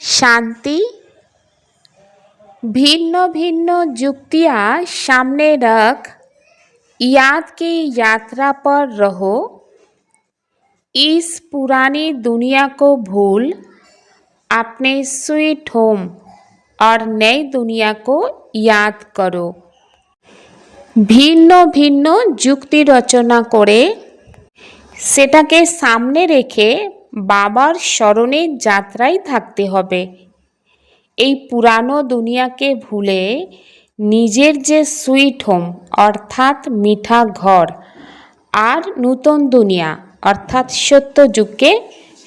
शांति भिन्न भिन्न युक्तियाँ सामने रख याद की यात्रा पर रहो इस पुरानी दुनिया को भूल अपने स्वीट होम और नई दुनिया को याद करो ভিন্ন ভিন্ন যুক্তি রচনা করে সেটাকে সামনে রেখে বাবার স্মরণে যাত্রায় থাকতে হবে এই পুরানো দুনিয়াকে ভুলে নিজের যে সুইট হোম অর্থাৎ মিঠা ঘর আর নূতন দুনিয়া অর্থাৎ সত্য যুগকে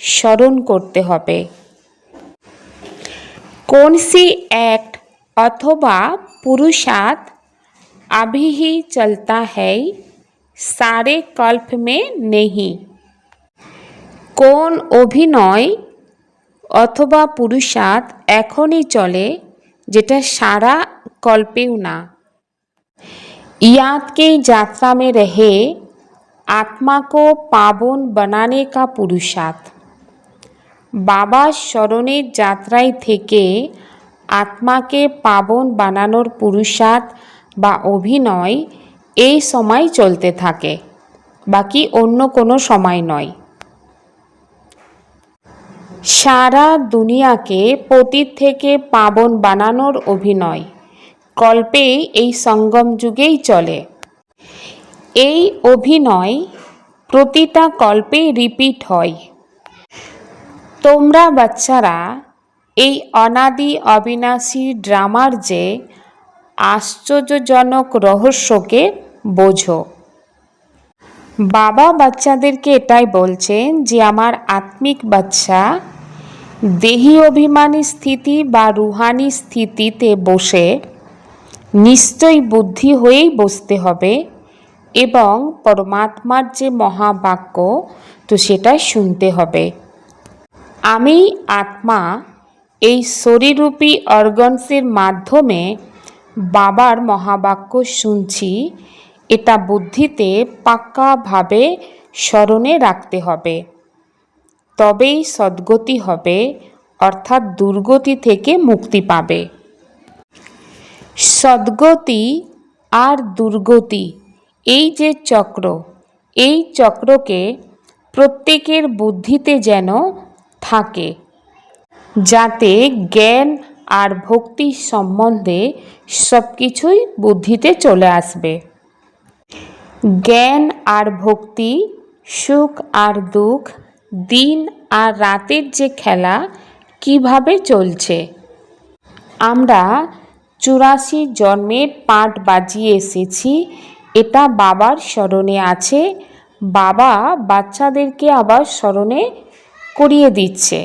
স্মরণ করতে হবে कौन सी एक्ट अथवा पुरुषार्थ अभी ही चलता है सारे कल्प में नहीं কোন অভিনয় অথবা পুরুষার্থ এখনই চলে যেটা সারা কল্পেও না याद की यात्रा में रहे आत्मा को पावन बनाने का पुरुषार्थ বাবার স্মরণের যাত্রায় থেকে আত্মাকে পাবন বানানোর পুরুষার্থ বা অভিনয় এই সময় চলতে থাকে বাকি অন্য কোনো সময় নয় সারা দুনিয়াকে পতীত থেকে পাবন বানানোর অভিনয়। কল্পে এই সঙ্গম যুগেই চলে। এই অভিনয় প্রতিটা কল্পে রিপিট হয়। তোমরা বাচ্চারা, এই অনাদি অবিনাশী ড্রামার যে আশ্চর্যজনক রহস্যকে বোঝো। বাবা বাচ্চাদেরকে এটাই বলছেন যে, আমার আত্মিক বাচ্চা দেহি অভিমানী স্থিতি বা রুহানি স্থিতিতে বসে নিশ্চয়ই বুদ্ধি হয়েই বসতে হবে এবং পরমাত্মার যে মহাবাক্য, তো সেটা শুনতে হবে। আমি আত্মা এই শরীররূপী অর্গনসের মাধ্যমে বাবার মহাবাক্য শুনছি এটা বুদ্ধিতে পাক্কাভাবে স্মরণে রাখতে হবে। তবেই সদ্গতি হবে, অর্থাৎ দুর্গতি থেকে মুক্তি পাবে। সদ্গতি আর দুর্গতি, এই যে চক্র, এই চক্রকে প্রত্যেকের বুদ্ধিতে যেন থাকে, যাতে জ্ঞান আর ভক্তি সম্বন্ধে সব কিছুই বুদ্ধিতে চলে আসবে। জ্ঞান আর ভক্তি, সুখ আর দুঃখ, দিন আর রাতের যে খেলা, কীভাবে চলছে? আমরা চুরাশি জন্মের পাট বাজিয়ে এসেছি, এটা বাবার স্মরণে আছে, বাবা বাচ্চাদেরকে আবার স্মরণে করিয়ে দিচ্ছে।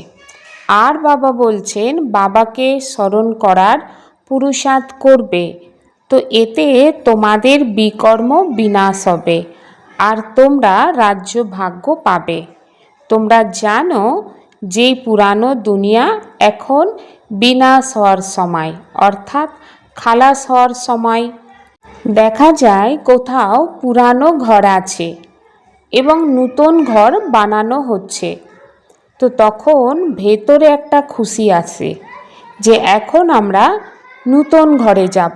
আর বাবা বলছেন, বাবাকে স্মরণ করার পুরুষার্থ করবে। তো এতে তোমাদের বিকর্ম বিনাশ হবে, আর তোমরা রাজ্য ভাগ্য পাবে। তোমরা জানো যে পুরানো দুনিয়া এখন বিনাশ হওয়ার সময়, অর্থাৎ খালাস হওয়ার সময়। দেখা যায় কোথাও পুরানো ঘর আছে এবং নূতন ঘর বানানো হচ্ছে। তো তখন ভেতরে একটা খুশি আসে যে এখন আমরা নূতন ঘরে যাব।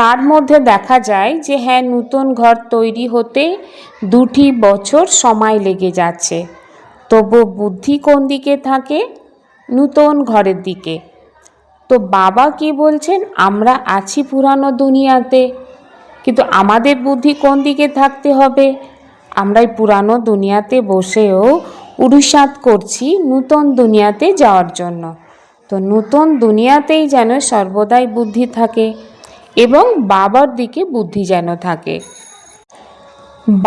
তার মধ্যে দেখা যায় যে হ্যাঁ নূতন ঘর তৈরি হতে দুটি বছর সময় লেগে যাচ্ছে। তবু বুদ্ধি কোন দিকে থাকে? নূতন ঘরের দিকে। তো বাবা কি বলছেন? আমরা আছি পুরানো দুনিয়াতে, কিন্তু আমাদের বুদ্ধি কোন দিকে থাকতে হবে? আমরাই পুরানো দুনিয়াতে বসেও উড়ুসাত করছি নূতন দুনিয়াতে যাওয়ার জন্য। তো নূতন দুনিয়াতেই যেন সর্বদাই বুদ্ধি থাকে। এবং বাবার দিকে বুদ্ধি যেন থাকে।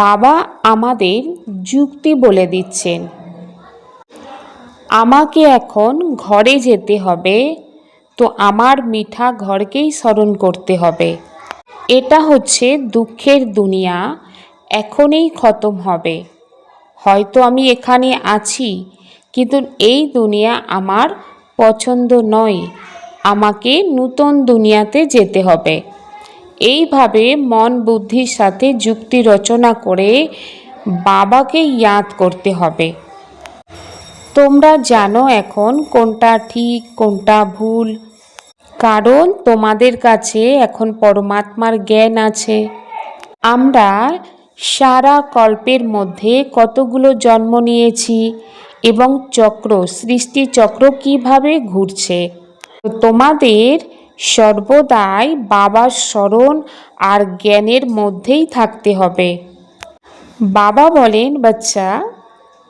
বাবা আমাদের যুক্তি বলে দিচ্ছেন, আমাকে এখন ঘরে যেতে হবে, তো আমার মিঠা ঘরকেই স্মরণ করতে হবে। এটা হচ্ছে দুঃখের দুনিয়া, এখনই খতম হবে। হয়তো আমি এখানে আছি, কিন্তু এই দুনিয়া আমার পছন্দ নয়। আমাকে নূতন দুনিয়াতে যেতে হবে। এইভাবে মন বুদ্ধির সাথে যুক্তি রচনা করে বাবাকে ইয়াদ করতে হবে। তোমরা জানো এখন কোনটা ঠিক, কোনটা ভুল। কারণ তোমাদের কাছে এখন পরমাত্মার জ্ঞান আছে। আমরা সারা কল্পের মধ্যে কতগুলো জন্ম নিয়েছি এবং চক্র সৃষ্টি চক্র কীভাবে ঘুরছে। তোমাদের সর্বদাই বাবার স্মরণ আর জ্ঞানের মধ্যেই থাকতে হবে। বাবা বলেন, বাচ্চা,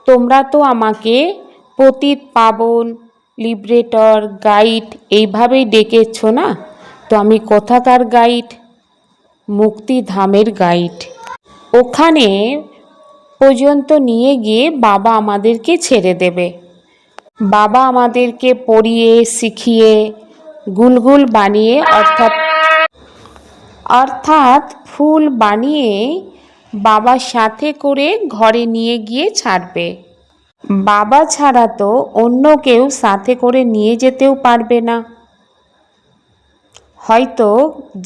তোমরা তো আমাকে পতিত, পাবন লিবারেটর গাইড এইভাবেই ডেকেছ না? তো আমি কোথাকার গাইড মুক্তিধামের গাইড ওখানে পর্যন্ত নিয়ে গিয়ে বাবা আমাদেরকে ছেড়ে দেবে। বাবা আমাদেরকে পড়িয়ে, শিখিয়ে, গুলগুল বানিয়ে, অর্থাৎ অর্থাৎ ফুল বানিয়ে বাবা সাথে করে ঘরে নিয়ে গিয়ে ছাড়বে। বাবা ছাড়া তো অন্য কেউ সাথে করে নিয়ে যেতেও পারবে না। হয়তো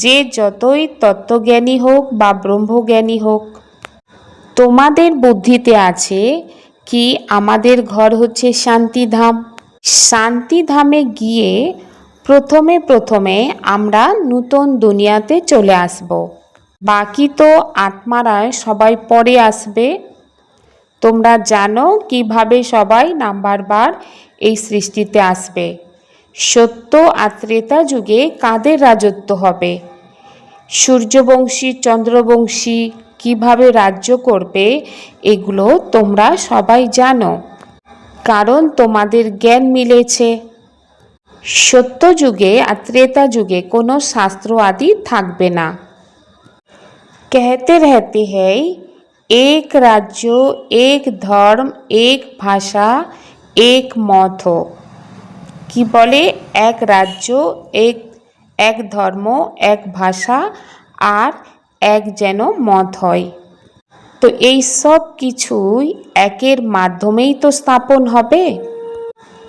যে যতই তত্ত্বজ্ঞানী হোক বা ব্রহ্মজ্ঞানী হোক, তোমাদের বুদ্ধিতে আছে কি আমাদের ঘর হচ্ছে শান্তিধাম? শান্তিধামে গিয়ে প্রথমে প্রথমে আমরা নূতন দুনিয়াতে চলে আসব। বাকি তো আত্মারা সবাই পরে আসবে। তোমরা জানো কীভাবে সবাই নাম্বার বার এই সৃষ্টিতে আসবে। সত্য আর ত্রেতা যুগে কাদের রাজত্ব হবে? সূর্যবংশী, চন্দ্রবংশী কিভাবে রাজ্য করবে এগুলো তোমরা সবাই জানো কারণ তোমাদের জ্ঞান মিলেছে সত্য যুগে আর ত্রেতা যুগে কোনো শাস্ত্র আদি থাকবে না कहते रहते हैं एक राज्य एक धर्म एक ভাষা এক মত কি বলে এক রাজ্য এক এক ধর্ম এক ভাষা আর এক যেন মত হয়। তো এই সব কিছুই একের মাধ্যমেই তো স্থাপন হবে।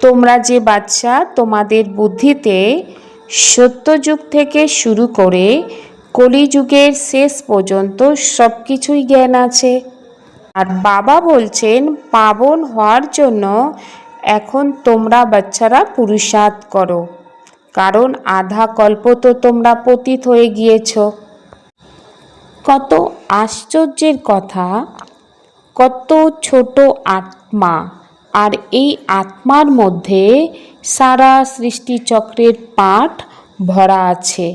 তোমরা যে বাচ্চা তোমাদের বুদ্ধিতে সত্যযুগ থেকে শুরু করে কলিযুগের শেষ পর্যন্ত সব কিছুই জ্ঞান আছে। আর বাবা বলছেন, পাবন হওয়ার জন্য এখন তোমরা বাচ্চারা পুরুষার্থ করো। কারণ আধা কল্প তো তোমরা পতিত হয়ে গিয়েছ। কত আশ্চর্যের কথা কত ছোট আত্মা আর এই আত্মার মধ্যে সারা সৃষ্টিচক্রের পাঠ ভরা আছে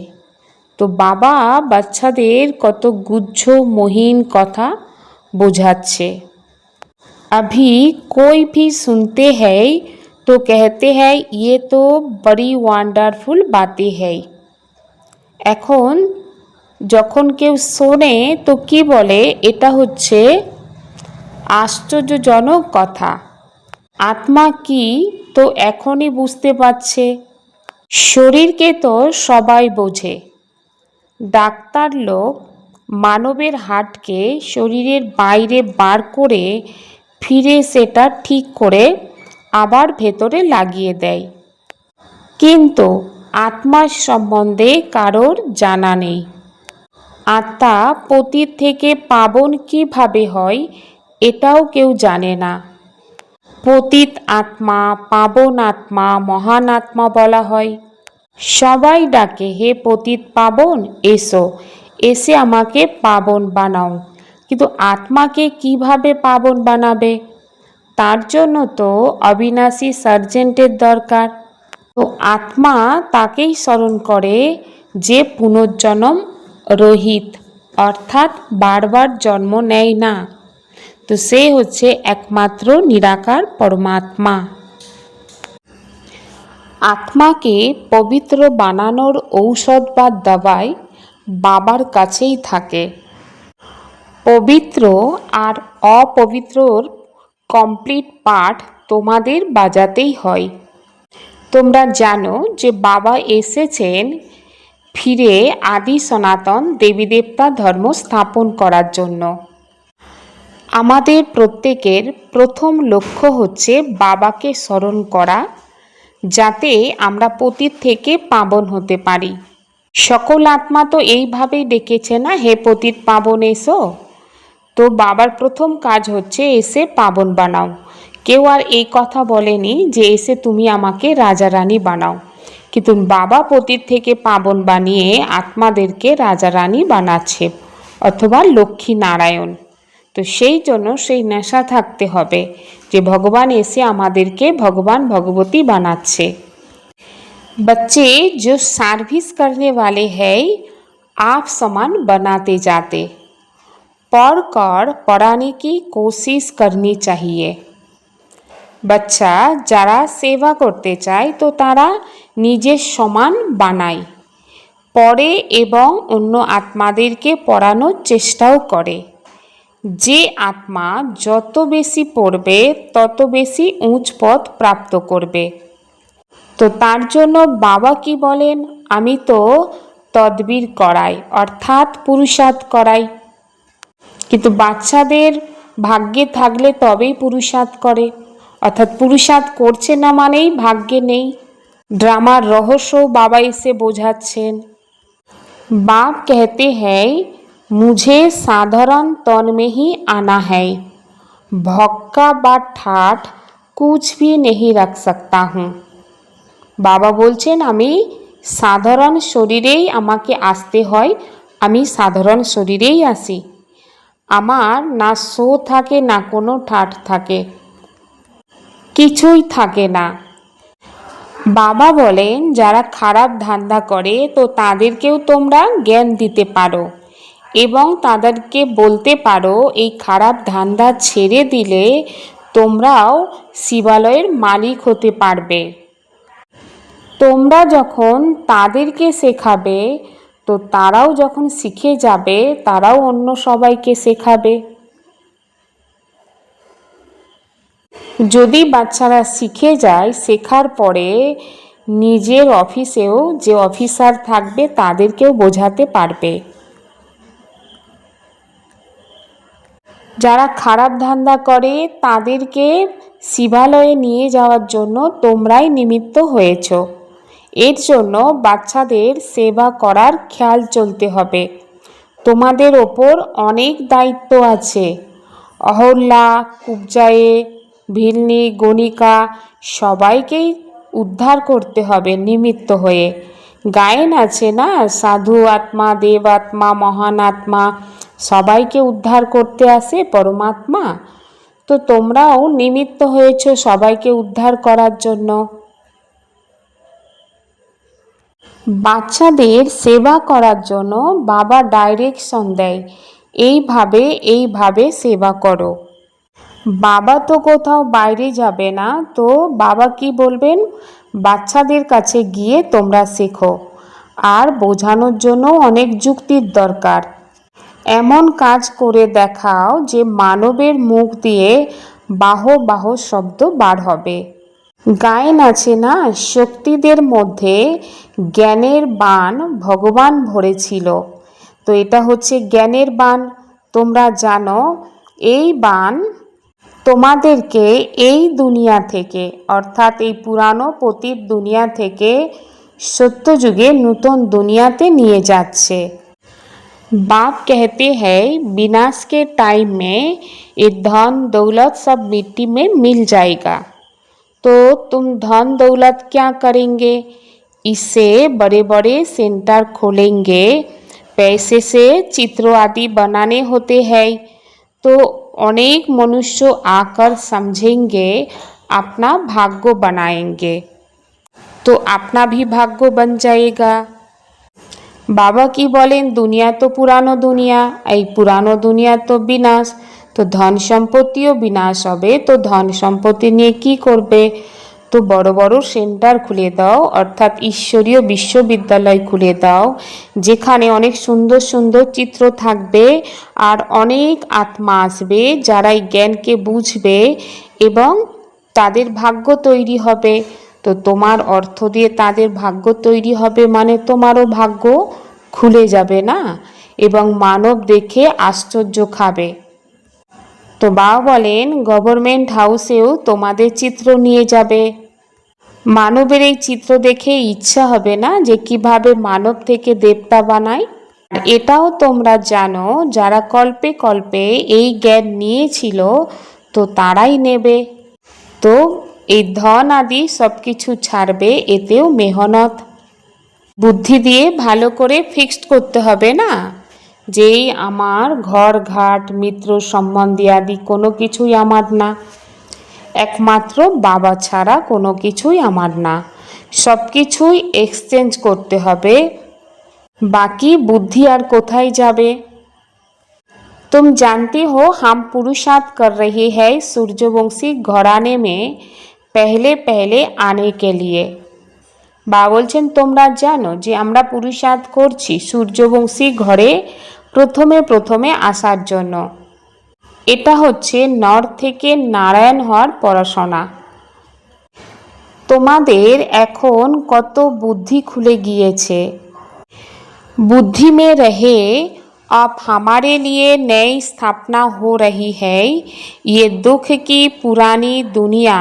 তো বাবা বাচ্চাদের কত গুজ্জ মহিন কথা বোঝাচ্ছে अभी कोई भी सुनते हैं तो कहते हैं ये तो बड़ी ওয়ান্ডারফুল বাতে है এখন যখন কেউ শোনে, তো কি বলে? এটা হচ্ছে আশ্চর্যজনক কথা। আত্মা কি? তো এখনই বুঝতে পারছে। শরীরকে তো সবাই বোঝে। ডাক্তার লোক মানবের হাটকে শরীরের বাইরে বার করে ফিরে সেটা ঠিক করে আবার ভেতরে লাগিয়ে দেয়। কিন্তু আত্মার সম্বন্ধে কারোর জানা নেই। আত্মা পতীত থেকে পাবন কীভাবে হয়, এটাও কেউ জানে না। পতিত আত্মা, পাবন আত্মা, মহান আত্মা বলা হয়। সবাই ডাকে, হে পতিত পাবন, এসো, এসে আমাকে পাবন বানাও। কিন্তু আত্মাকে কীভাবে পাবন বানাবে? তার জন্য তো অবিনাশী সার্জেন্টের দরকার। তো আত্মা তাকেই স্মরণ করে যে পুনর্জন্ম রহিত। অর্থাৎ বারবার জন্ম নেয় না। তো সে হচ্ছে একমাত্র নিরাকার পরমাত্মা। আত্মাকে পবিত্র বানানোর ঔষধ বা দাবাই বাবার কাছেই থাকে। পবিত্র আর অপবিত্রর কমপ্লিট পাঠ তোমাদের বাজাতেই হয়। তোমরা জানো যে বাবা এসেছেন ফিরে আদি সনাতন দেবীদেবতা ধর্ম স্থাপন করার জন্য। আমাদের প্রত্যেকের প্রথম লক্ষ্য হচ্ছে বাবাকে স্মরণ করা, যাতে আমরা পতীত থেকে পাবন হতে পারি। সকল আত্মা তো এইভাবেই ডেকেছে না, হে পতীত পাবন, এসো। তো বাবার প্রথম কাজ হচ্ছে এসে পাবন বানাও। কেউ আর এই কথা বলেনি যে এসে তুমি আমাকে রাজা রানী বানাও। কিন্তু বাবা পতির থেকে পাবন বানিয়ে আত্মাদেরকে রাজা রানী বানাচ্ছে অথবা লক্ষ্মী নারায়ণ তো সেই জন্য সেই নেশা থাকতে হবে যে ভগবান এসে আমাদেরকে ভগবান ভগবতী বানাচ্ছে बच्चे जो सर्विस करने वाले हैं आप समान बनाते जाते पढ़ कर पढ़ाने की कोशिश करनी चाहिए বাচ্চা যারা সেবা করতে চায়, তো তারা নিজের সমান বানায়। পড়ে এবং অন্য আত্মাদেরকে পড়ানোর চেষ্টাও করে। যে আত্মা যত বেশি পড়বে, তত বেশি উঁচ পথ প্রাপ্ত করবে। তো তার জন্য বাবা কি বলেন? আমি তো তদবির করাই, অর্থাৎ পুরুষার্থ করাই। কিন্তু বাচ্চাদের ভাগ্যে থাকলে তবেই পুরুষার্থ করে। অর্থাৎ পুরুষার্থ করছে না মানেই ভাগ্যে নেই। ড্রামার রহস্য বাবা এসে বোঝাচ্ছেন। বাপ কেহতে হ্যায়, মুঝে সাধারণ তন্মেহি আনা হ্যায়। ভক্কা বা ঠাট কুচ ভি নেহি রাখ সকতা হুঁ। বাবা বলছেন, আমি সাধারণ শরীরেই আমাকে আসতে হয়, আমি সাধারণ শরীরেই আসি। আমার না শো থাকে, না কোনো ঠাট থাকে। কিছুই থাকে না। বাবা বলেন, যারা খারাপ ধান্দা করে, তো তাদেরকেও তোমরা জ্ঞান দিতে পারো এবং তাদেরকে বলতে পারো, এই খারাপ ধান্দা ছেড়ে দিলে তোমরাও শিবালয়ের মালিক হতে পারবে। তোমরা যখন তাদেরকে শেখাবে, তো তারাও যখন শিখে যাবে, তারাও অন্য সবাইকে শেখাবে। যদি বাচ্চারা শিখে যায়, শেখার পরে নিজের অফিসেও যে অফিসার থাকবে তাদেরকেও বোঝাতে পারবে। যারা খারাপ ধান্দা করে, তাদেরকে শিবালয়ে নিয়ে যাওয়ার জন্য তোমরাই নিমিত্ত হয়েছ। এর জন্য বাচ্চাদের সেবা করার খেয়াল চলতে হবে। তোমাদের ওপর অনেক দায়িত্ব আছে। অহল্যা, কুবজায়ে ভিলনি, গণিকা সবাইকেই উদ্ধার করতে হবে নিমিত্ত হয়ে। গায়েন আছে না, সাধু আত্মা, দেব আত্মা, মহান আত্মা, সবাইকে উদ্ধার করতে আসে পরমাত্মা? তো তোমরাও নিমিত্ত হয়েছ সবাইকে উদ্ধার করার জন্য। বাচ্চাদের সেবা করার জন্য বাবা ডাইরেকশন দেয়। এইভাবে এইভাবে সেবা করো। বাবা তো কোথাও বাইরে যাবে না, তো বাবা কি বলবেন? বাচ্চাদের কাছে গিয়ে তোমরা শেখো। আর বোঝানোর জন্য অনেক যুক্তির দরকার। এমন কাজ করে দেখাও যে মানবের মুখ দিয়ে বাহ বাহ শব্দ বার হবে। গায়েন আছে না, শক্তিদের মধ্যে জ্ঞানের বান ভগবান ভরেছিল। তো এটা হচ্ছে জ্ঞানের বান তোমরা জানো, এই বান তোমাদেরকে এই দুনিয়া থেকে অর্থাৎ এই পুরানো পতিত দুনিয়া থেকে সত্যযুগে নূতন দুনিয়াতে নিয়ে যাচ্ছে बाप कहते हैं विनाश के टाइम में ये धन दौलत सब मिट्टी में मिल जाएगा तो तुम धन दौलत क्या करेंगे इससे बड़े बड़े सेंटर खोलेंगे पैसे से चित्र आदि बनाने होते हैं तो अनेक मनुष्य आकर समझेंगे अपना भाग्य बनाएंगे तो अपना भी भाग्य बन जाएगा বাবা কি বলেন দুনিয়া তো পুরানো দুনিয়া এই পুরানো দুনিয়া তো বিনাশ তো ধন সম্পত্তিও বিনাশ হবে তো ধন সম্পত্তি নিয়ে কি করবে তো বড় বড় সেন্টার খুলে দাও, অর্থাৎ ঈশ্বরীয় বিশ্ববিদ্যালয় খুলে দাও, যেখানে অনেক সুন্দর সুন্দর চিত্র থাকবে আর অনেক আত্মা আসবে যারা এই জ্ঞানকে বুঝবে এবং তাদের ভাগ্য তৈরি হবে। তো তোমার অর্থ দিয়ে তাদের ভাগ্য তৈরি হবে মানে তোমারও ভাগ্য খুলে যাবে না এবং মানব দেখে আশ্চর্য খাবে। তো বাবা বলেন, গভর্নমেন্ট হাউসেও তোমাদের চিত্র নিয়ে যাবে। মানবের এই চিত্র দেখে ইচ্ছা হবে না যে কীভাবে মানব থেকে দেবতা বানায়। এটাও তোমরা জানো, যারা কল্পে কল্পে এই জ্ঞান নিয়েছিল, তো তারাই নেবে। তো এই ধন আদি সব কিছু ছাড়বে, এতেও মেহনত। বুদ্ধি দিয়ে ভালো করে ফিক্সড করতে হবে না? যেই আমার ঘর, ঘাট, মিত্র, সম্বন্ধী আদি কোনো কিছুই আমার না। একমাত্র বাবা ছাড়া কোনো কিছুই আমার না সব কিছুই এক্সচেঞ্জ করতে হবে বাকি বুদ্ধি আর কোথায় যাবে तुम जानते हो हम पुरुषार्थ कर रहे हैं सूर्यवंशी घराने में पहले पहले आने के लिए বা বলছেন তোমরা জানো যে আমরা পুরুষার্থ করছি সূর্যবংশী ঘরে প্রথমে প্রথমে আসার জন্য এটা হচ্ছে নর থেকে নারায়ণ হওয়ার পড়াশোনা তোমাদের এখন কত বুদ্ধি খুলে গিয়েছে बुद्धि में रहे अब हमारे लिए नई स्थापना हो रही है ये दुख की पुरानी दुनिया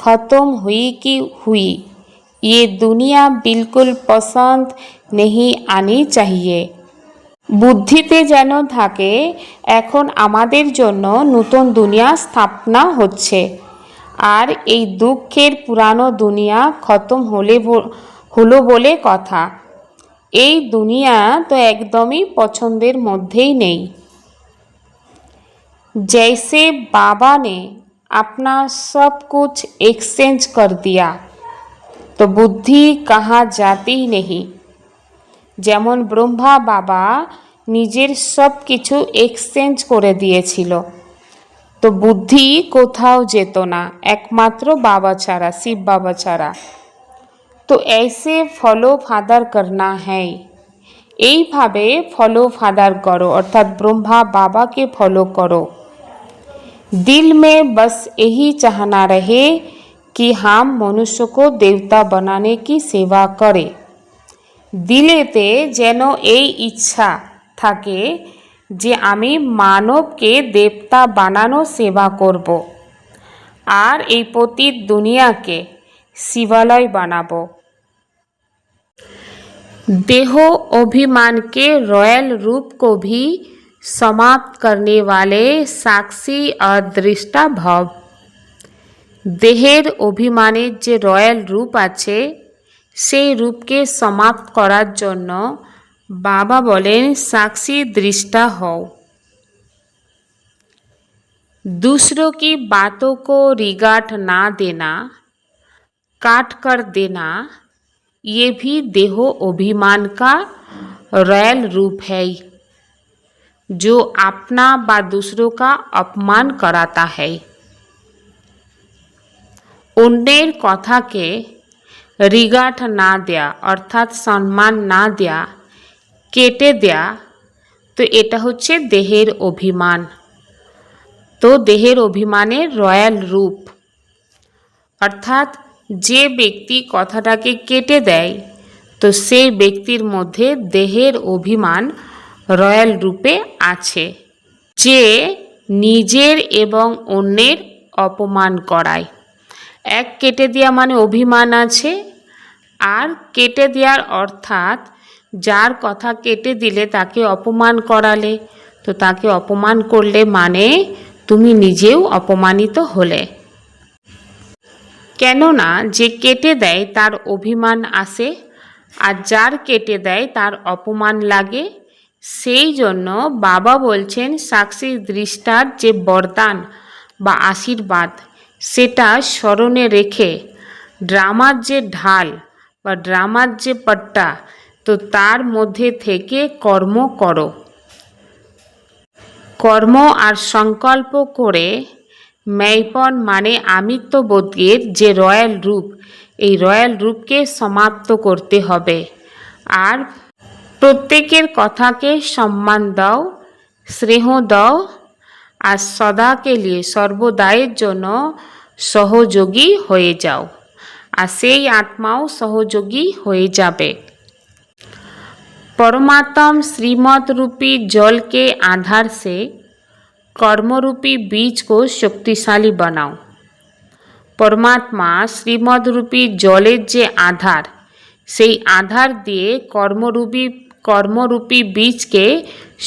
ख़त्म हुई कि हुई ये दुनिया बिल्कुल पसंद नहीं आनी चाहिए বুদ্ধিতে যেন থাকে এখন আমাদের জন্য নতুন দুনিয়া স্থাপনা হচ্ছে আর এই দুঃখের পুরানো দুনিয়া খতম হলে ব- হলো বলে কথা এই দুনিয়া তো একদমই পছন্দের মধ্যেই নেই जैसे बाबा ने अपना सब कुछ एक्सचेंज कर दिया तो बुद्धि कहाँ जाती ही नहीं যেমন ব্রহ্মা বাবা নিজের সব কিছু এক্সচেঞ্জ করে দিয়েছিল তো বুদ্ধি কোথাও যেত না একমাত্র বাবা ছাড়া শিব বাবা ছাড়া তো ऐसे ফলো ফাদার করনা হ্যায় এইভাবে ফলো ফাদার করো অর্থাৎ ব্রহ্মা বাবাকে ফলো করো दिल में बस यही चाहना रहे कि हम मनुष्य को देवता बनाने की सेवा करें দিলেতে যেন এই ইচ্ছা থাকে যে আমি মানবকে দেবতা বানানো সেবা করব আর এই পতীত দুনিয়াকে শিবালয় বানাবো देह अभिमान के रॉयल रूप को भी समाप्त करने वाले साक्षी और दृष्टा ভাব দেহের অভিমানের যে রয়্যাল রূপ আছে সেই রূপকে সমাপ্ত করার জন্য বাবা বলেন সাক্ষী দৃষ্টা হও दूसरों की बातों को रिगार्ड ना देना काट कर देना ये भी देहो अभिमान का रॉयल रूप है जो अपना व दूसरों का अपमान कराता है অন্যের কথাকে রিগার্ড না দেয়া অর্থাৎ সম্মান না দেয়া কেটে দেয়া তো এটা হচ্ছে দেহের অভিমান তো দেহের অভিমানের রয়্যাল রূপ অর্থাৎ যে ব্যক্তি কথাটাকে কেটে দেয় তো সেই ব্যক্তির মধ্যে দেহের অভিমান রয়্যাল রূপে আছে যে নিজের এবং অন্যের অপমান করায় এক কেটে দেওয়া মানে অভিমান আছে, আর কেটে দেওয়ার অর্থাৎ যার কথা কেটে দিলে তাকে অপমান করালে, তো তাকে অপমান করলে মানে তুমি নিজেও অপমানিত হলে। কেননা যে কেটে দেয় তার অভিমান আসে আর যার কেটে দেয় তার অপমান লাগে, সেই জন্য বাবা বলছেন সাক্ষী দৃষ্টার যে বরদান বা আশীর্বাদ। সেটা স্মরণে রেখে ড্রামার যে ঢাল বা ড্রামার যে পট্টা, তো তার মধ্যে থেকে কর্ম করো। কর্ম আর সংকল্প করে ম্যাইপন মানে আমিত্ববোধের যে রয়্যাল রূপ, এই রয়্যাল রূপকে সমাপ্ত করতে হবে। আর প্রত্যেকের কথাকে সম্মান দাও, স্নেহ দাও আর সদাকে লিয়ে সর্বদায়ের জন্য সহযোগী হয়ে যাও আর সেই আত্মাও সহযোগী হয়ে যাবে परमात्म श्रीमत रूपी जल के आधार से कर्मरूपी बीज को शक्तिशाली बनाओ পরমাত্মা শ্রীমদ রূপী জলের যে আধার সেই আধার দিয়ে কর্মরূপী কর্মরূপী বীজকে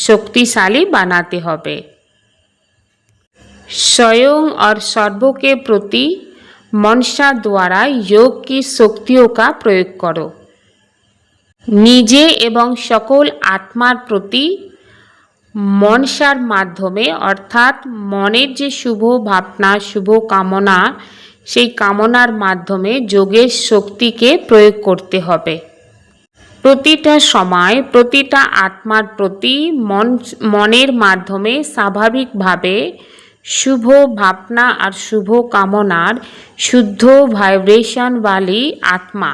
শক্তিশালী বানাতে হবে स्वयं और सर्वों के प्रति मनसा द्वारा योग की शक्तियों का प्रयोग करो নিজে এবং সকল আত্মার প্রতি মনসার মাধ্যমে অর্থাৎ মনের যে শুভ ভাবনা শুভ কামনা সেই কামনার মাধ্যমে যোগের শক্তিকে প্রয়োগ করতে হবে প্রতিটা সময় প্রতিটা আত্মার প্রতি মন মনের মাধ্যমে স্বাভাবিকভাবে শুভ ভাবনা আর শুভ কামনার শুদ্ধ ভাইব্রেশন বালি আত্মা।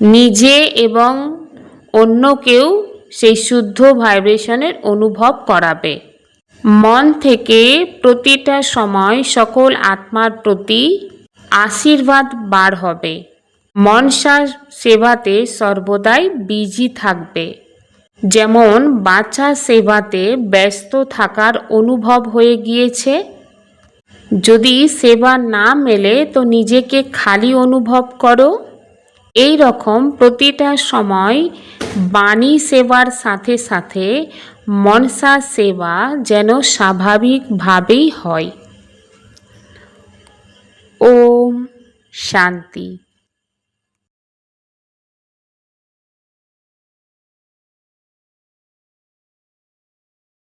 নিজে এবং অন্যকেও সেই শুদ্ধ ভাইব্রেশনের অনুভব করাবে। মন থেকে প্রতিটা সময় সকল আত্মার প্রতি আশীর্বাদ বার হবে। মনসার সেবাতে সর্বদাই বিজি থাকবে। যেমন, বাচ্চা সেবাতে ব্যস্ত থাকার অনুভব হয়ে গিয়েছে। যদি সেবা না মেলে তো নিজেকে খালি অনুভব করো। এই রকম প্রতিটা সময় বাণী সেবার সাথে সাথে মনসা সেবা যেন স্বাভাবিকভাবেই হয়। ওম শান্তি।